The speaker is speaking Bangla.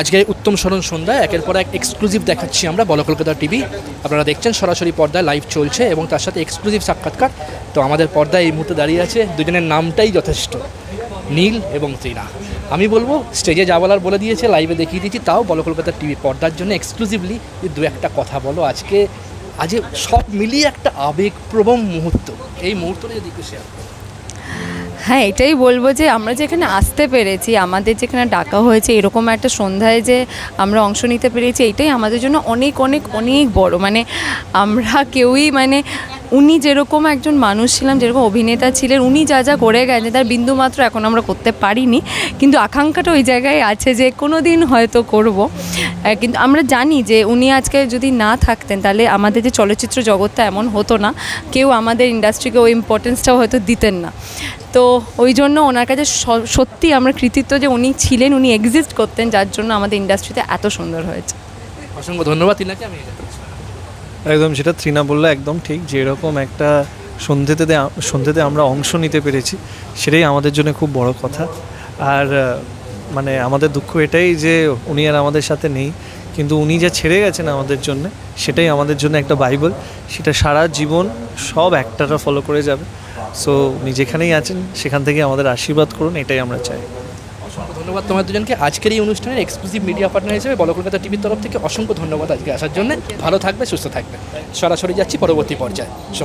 আজকে উত্তম স্মরণ সন্ধ্যায় একের পর এক এক্সক্লুসিভ দেখাচ্ছি আমরা বল কলকাতা টিভি। আপনারা দেখছেন সরাসরি পর্দায় লাইভ চলছে এবং তার সাথে এক্সক্লুসিভ সাক্ষাৎকার। তো আমাদের পর্দায় এই মুহূর্তে দাঁড়িয়ে আছে দুজনের নামটাই যথেষ্ট, নীল এবং তৃণা আমি বলব স্টেজে যা বলার বলে দিয়েছে লাইভে দেখিয়ে দিয়েছি তাও বল কলকাতা টিভি পর্দার জন্য এক্সক্লুসিভলি দু একটা কথা বলো। আজকে, আজ সব মিলিয়ে একটা আবেগপ্রবণ মুহূর্ত। এই মুহূর্তটা যদি একটু শেয়ার হ্যাঁ এটাই বলব যে আমরা যেখানে আসতে পেরেছি, আমাদের যেখানে ডাকা হয়েছে, এরকম একটা সন্ধ্যায় যে আমরা অংশ নিতে পেরেছি, এটাই আমাদের জন্য অনেক অনেক অনেক বড়। মানে আমরা কেউই মানে উনি যেরকম একজন মানুষ ছিলাম, যেরকম অভিনেতা ছিলেন, উনি যা যা করে গেছেন, তার বিন্দু মাত্র এখন আমরা করতে পারিনি। কিন্তু আকাঙ্ক্ষাটা ওই জায়গায় আছে যে কোনো দিন হয়তো করব। কিন্তু আমরা জানি যে উনি আজকে যদি না থাকতেন, তাহলে আমাদের যে চলচ্চিত্র জগৎটা এমন হতো না। কেউ আমাদের ইন্ডাস্ট্রিকে ওই ইম্পর্টেন্সটাও হয়তো দিতেন না। তো ওই জন্য ওনার কাছে স- সত্যি আমরা কৃতিত্ব যে উনি ছিলেন উনি এক্সিস্ট করতেন যার জন্য আমাদের ইন্ডাস্ট্রিতে এত সুন্দর হয়েছে। অসংখ্য ধন্যবাদ তিনাকে আমি একদম সেটা তৃণা বলল একদম ঠিক যে এরকম একটা সন্ধ্যেতে দে- সন্ধ্যেতে আমরা অংশ নিতে পেরেছি সেটাই আমাদের জন্য খুব বড় কথা। আর মানে আমাদের দুঃখ এটাই যে উনি আর আমাদের সাথে নেই কিন্তু উনি যা ছেড়ে গেছেন আমাদের জন্য সেটাই আমাদের জন্য একটা বাইবেল। সেটা সারা জীবন সব একটাটা ফলো করে যাবে। সো উনি যেখানেই আছেন, সেখান থেকে আমাদের আশীর্বাদ করুন, এটাই আমরা চাই। ধন্যবাদ তোমার দুজনকে। আজকের এই অনুষ্ঠানের এক্সক্লুসিভ মিডিয়া পার্টনার হিসেবে বল কলকাতা টিভির তরফ থেকে অসংখ্য ধন্যবাদ আজকে আসার জন্য। ভালো থাকবে, সুস্থ থাকবে। সরাসরি যাচ্ছি পরবর্তী পর্যায়ে।